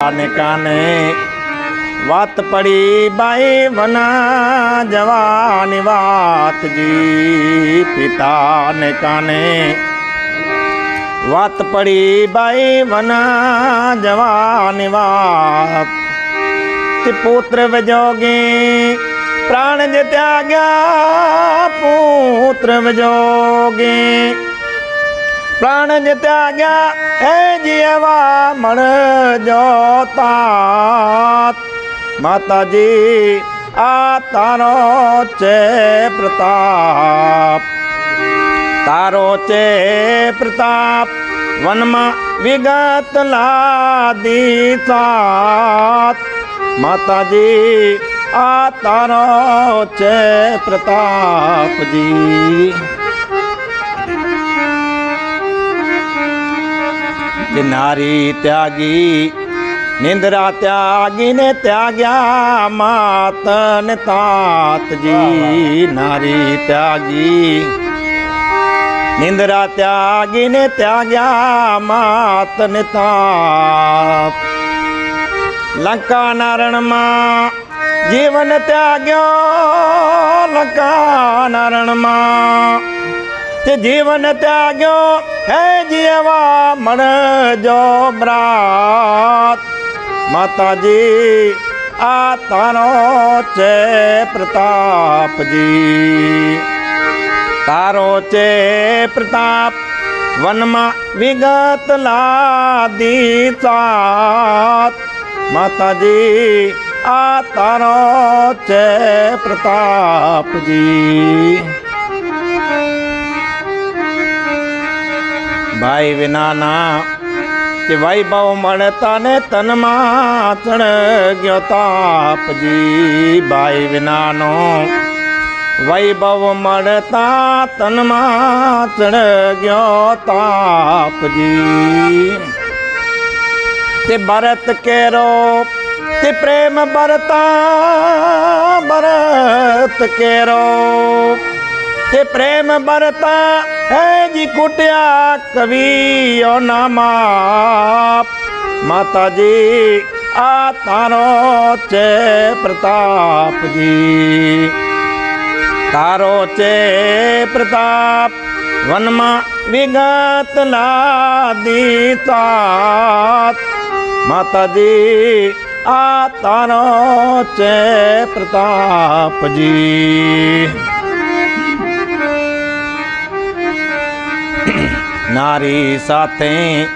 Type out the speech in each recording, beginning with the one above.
કાને કાને વાત પડી બાઈ વના જવાની વાત જી પિતાને કાને. વાત પડી બાઈ વના જવાની વાત તે પુત્ર વજોગી, પ્રાણ જ ત્યાગ્યા પુત્ર વજોગી. પ્રાણ જે ત્યાગ્યા હે જીવા મણ જોતા માતાજી, આ તારો છે પ્રતાપ. તારો છે પ્રતાપ, વનમાં વિગત લાદી સાત. માતાજી, આ તારો છે પ્રતાપજી. જે નારી ત્યાગી, નિંદ્રા ત્યાગીને ત્યાગ્યા માતન તાતજી. નારી ત્યાગી, નિંદ્રા ત્યાગીને ત્યાગ્યા માતન તાત. લંકા રણમાં જીવન ત્યાગ્યો, લંકા રણમાં તે જીવન ત્યાગ્યો હે જીવા મળજો બ્રાત માતાજી આ તારો છે પ્રતાપજી તારો છે પ્રતાપ વનમાં વિગત લાદી સાત માતાજી આ તારો છે પ્રતાપજી ભાઈ વિનાના કે વૈભવ મળતા ને તનમાં ચણ ગયો તાપજી. ભાઈ વિનાનો વૈભવ મળતા તનમાં ચણ ગયો તાપજી. તે ભરત કેરો, તે પ્રેમ ભરતા ભરત કેરો. તે પ્રેમ ભરતા હે જી કુટ્યા કવિઓ નામા માતાજી, આ તારો છે પ્રતાપજી. તારો છે પ્રતાપ, વનમાં વિગત લાદી સાત માતાજી, આ તારો છે પ્રતાપજી. નારી સાથે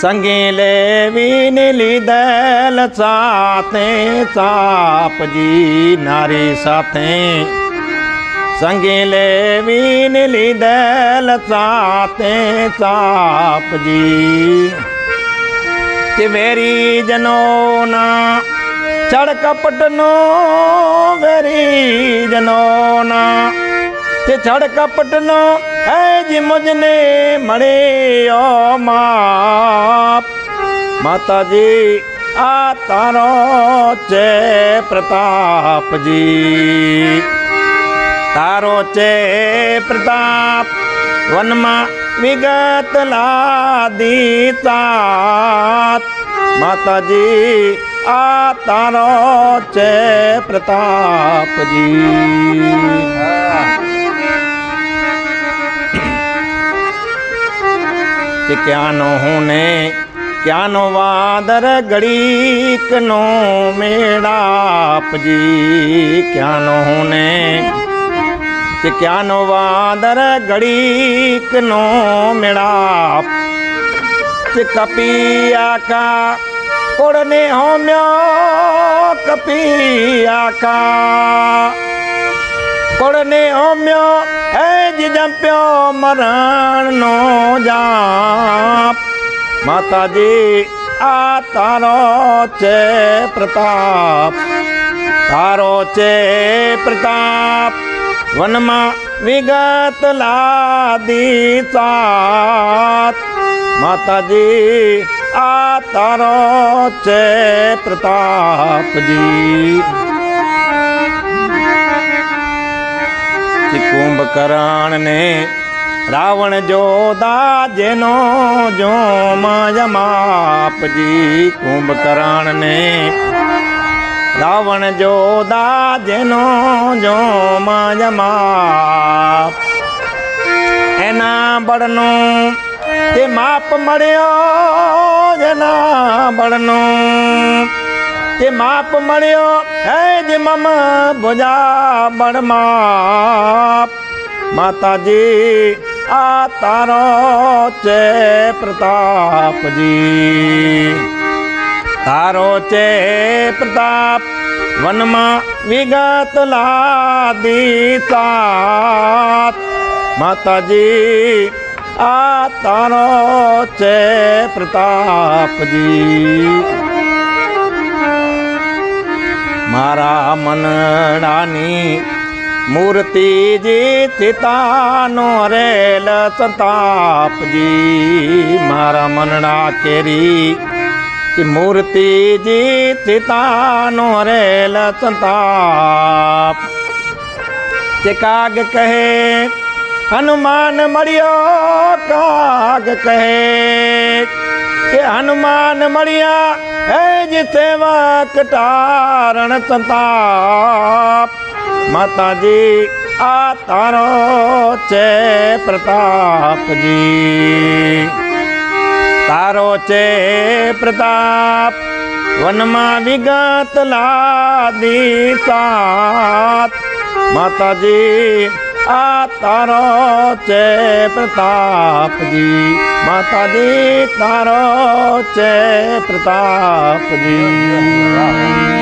સંગે લેવીને લીધેલ સાથે સાપજી નારી સાથે સંગે લેવીને લીધેલ સાથે સાપજી. કે વેરી જનોના ચડકપટનો વેરી જનોના તે ચડકપટનો હે જી મુજને ઓ માપ. માતાજી, આ તારો છે પ્રતાપજી. તારો છે પ્રતાપ, વનમાં વિગત લાદી માતાજી, આ તારો છે પ્રતાપજી. ક્યાંનો હું ને ક્યાંનો વાદર ગળીકનો મેળાપજી? ક્યાંનો હું ને કે ક્યાંનો વાદર ગળીકનો મેળાપ? કે કપિયા કા કોડને હોમ્યો કપિયા આકા કોડને હોમ્યો હે જ જંપ્યો મરણનો જાપ. માતાજી, આ તારો છે પ્રતાપ. તારો છે પ્રતાપ. વનમાં વિગત લાદી સાત માતાજી, આ તારો છે પ્રતાપજી. કુંભકર્ણ ને રાવણ જોદા જેનો જો માપજી કુંભકર્ણ ને રાવણ જોદા જેનો જો માપ. એના બળનો તે માપ મળ્યો જેના બળનો તે માપ મળ્યો. હે જે મમ ભુજા બળ માપ. માતાજી, આ તારો છે પ્રતાપજી. તારો છે પ્રતાપ વનમાં વિગત લાદી સાત માતાજી, આ તારો છે પ્રતાપજી. મારા મનડાની મૂર્તિજી સીતાનો રેલ સંતાપજી. મારા મનડા કેરી મૂર્તિજી સીતાનો રેલ સંતાપ. તે કાગ કહે, હનુમાન મળ્યો, કાગ કહે. કે હનુમાન મળ્યા, હે જ કટારણ સંતાપ. માતાજી, આ તારો છે પ્રતાપજી. તારો છે પ્રતાપ, વનમાં વિગત લાદી સાત. માતાજી આ તારો છે પ્રતાપજી માતાજી તારો છે પ્રતાપજી